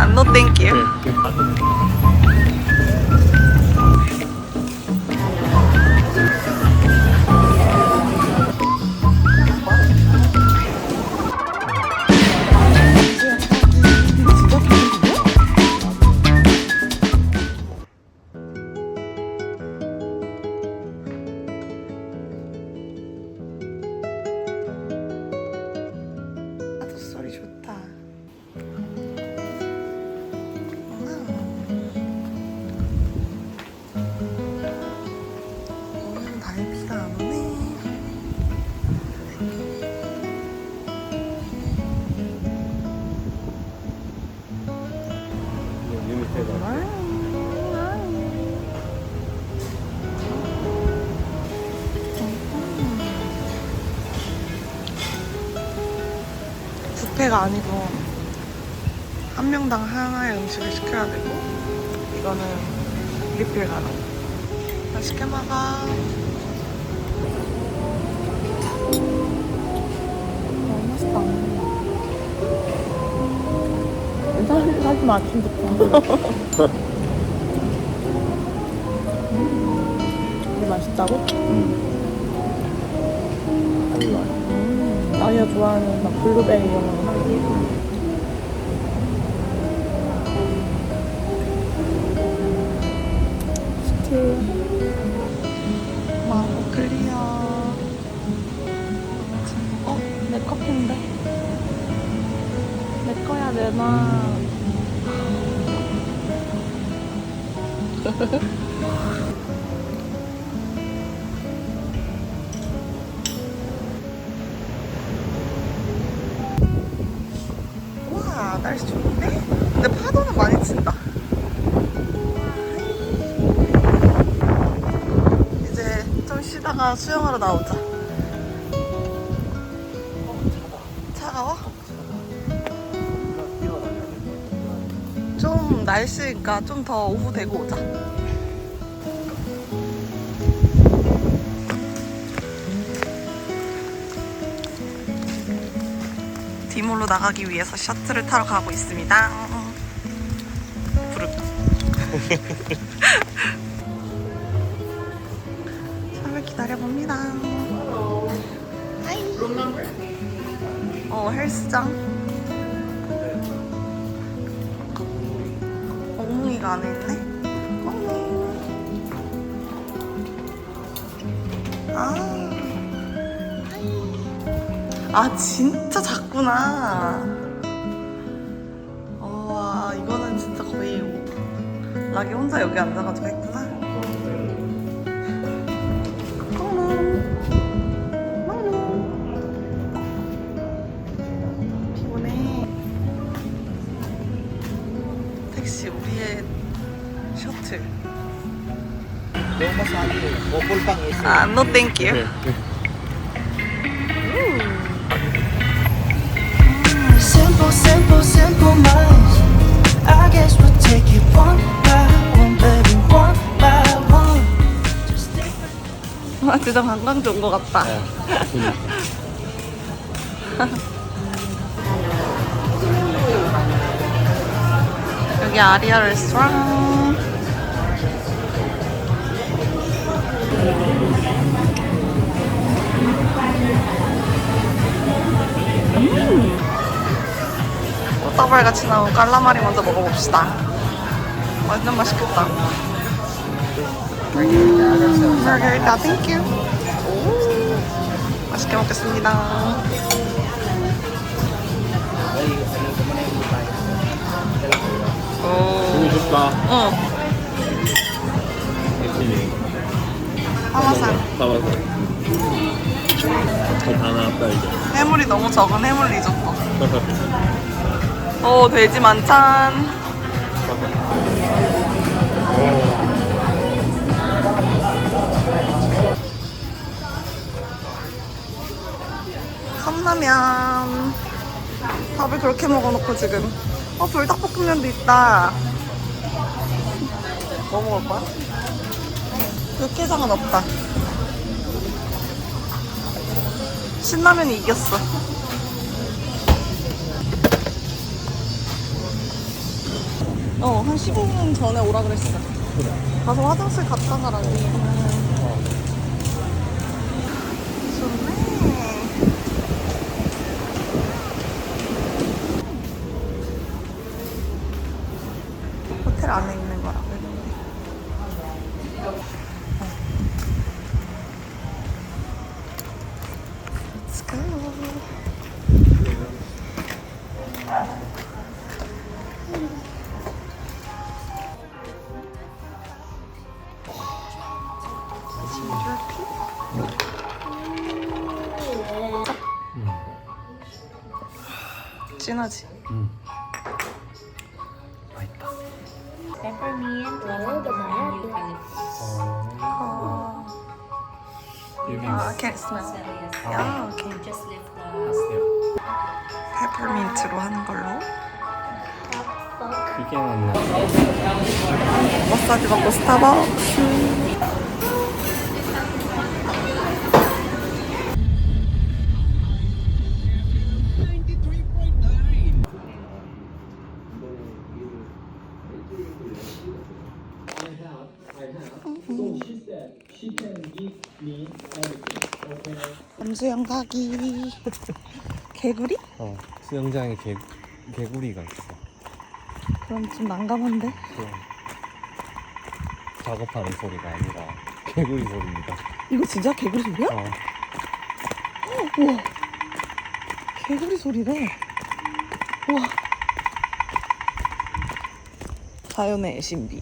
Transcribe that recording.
아, no thank you. 뷔페가 아니고 한 명당 하나의 음식을 시켜야 되고 이거는 리필 가능. 맛있게 먹어. 사실 사실 아침부터. 이게 맛있다고? 아니야 좋아하는 막 블루베리 이런 거. 망고 클리어. 어? 내 커피인데? 내 거야 내놔. 좀 쉬다가 수영하러 나오자 차가워? 좀 날씨니까 좀 더 오후 되고 오자 디몰로 나가기 위해서 셔틀을 타러 가고 있습니다. 부르. 기다려봅니다. 하이. 어, 헬스장. 엉덩이가 안에 있네. 아. 아 진짜 작구나. 와 이거는 진짜 거의 락이 혼자 여기 앉아가지고 했구나. Isa. 아, no thank you. Simple, simple, simple minds. I guess we'll take it one by one, baby, one by one. Just different. 와 진짜 관광지 온것 같다. 여기 아리아 레스토랑. 음. 꽃다발 같이 나온 깔라마리 먼저 먹어봅시다. 완전 맛있겠다. 마르게리타 땡큐. 오, 맛있게 먹겠습니다. 오, 좋다. 응, 하마산. 나와서. 다 나왔다 이제. 해물이 너무 적은 해물 리조또. 오, 돼지 만찬. 컵라면. 밥을 그렇게 먹어놓고 지금. 어, 불닭볶음면도 있다. 뭐 먹을 거야? 육개장은 없다. 신라면이 이겼어. 어, 한 15분 전에 오라 그랬어. 가서 화장실 갔다 가라니. 좋네. 호텔 안에 있는 거라고 했는데. Let's go. 진하지? 맛있다. 어... 아, I can't smell. 아, 오케이. lift the 페퍼민트로 하는 걸로. 이게 낫네. 마사지 받고 스타벅스. 잠수영 가기. 개구리? 어, 수영장에 개, 개구리가 있어. 그럼 좀 난감한데? 그럼 작업하는 소리가 아니라 개구리 소리입니다. 이거 진짜 개구리 소리야? 어, 우와. 개구리 소리래. 우와. 자연의 신비.